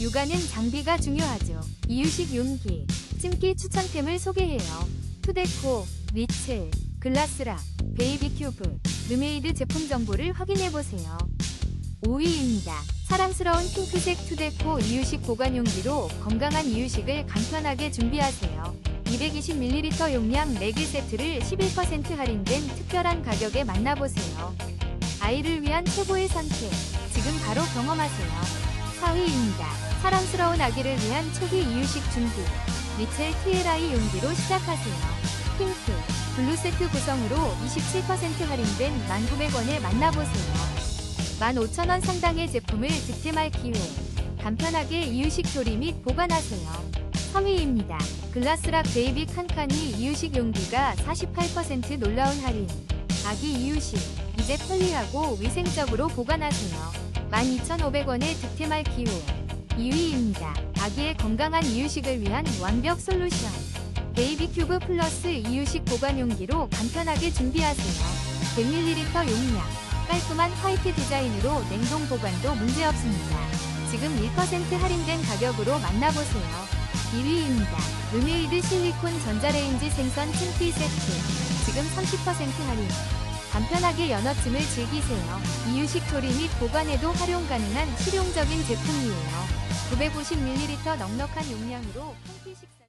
육아는 장비가 중요하죠. 이유식 용기, 찜기 추천템을 소개해요. 투데코, 리첼, 글라스락, 베이비 큐브, 르메이드 제품 정보를 확인해보세요. 5위입니다. 사랑스러운 핑크색 투데코 이유식 보관 용기로 건강한 이유식을 간편하게 준비하세요. 220ml 용량 4개 세트를 11% 할인된 특별한 가격에 만나보세요. 아이를 위한 최고의 선택. 지금 바로 경험하세요. 4위입니다. 사랑스러운 아기를 위한 초기 이유식 준비. 리첼 TLI 용기로 시작하세요. 핑크, 블루 세트 구성으로 27% 할인된 1,900원에 만나보세요. 15,000원 상당의 제품을 득템할 기회. 간편하게 이유식 조리 및 보관하세요. 3위입니다. 글라스락 베이비 칸칸이 이유식 용기가 48% 놀라운 할인. 아기 이유식. 이제 편리하고 위생적으로 보관하세요. 12,500원에 득템할 기회. 2위입니다. 아기의 건강한 이유식을 위한 완벽 솔루션. 베이비 큐브 플러스 이유식 보관 용기로 간편하게 준비하세요. 100ml 용량. 깔끔한 화이트 디자인으로 냉동 보관도 문제없습니다. 지금 1% 할인된 가격으로 만나보세요. 1위입니다. 르메이드 실리콘 전자레인지 생선 찜기 세트. 지금 30% 할인. 간편하게 연어찜을 즐기세요. 이유식 조리 및 보관에도 활용 가능한 실용적인 제품이에요. 950ml 넉넉한 용량으로 팬티 식사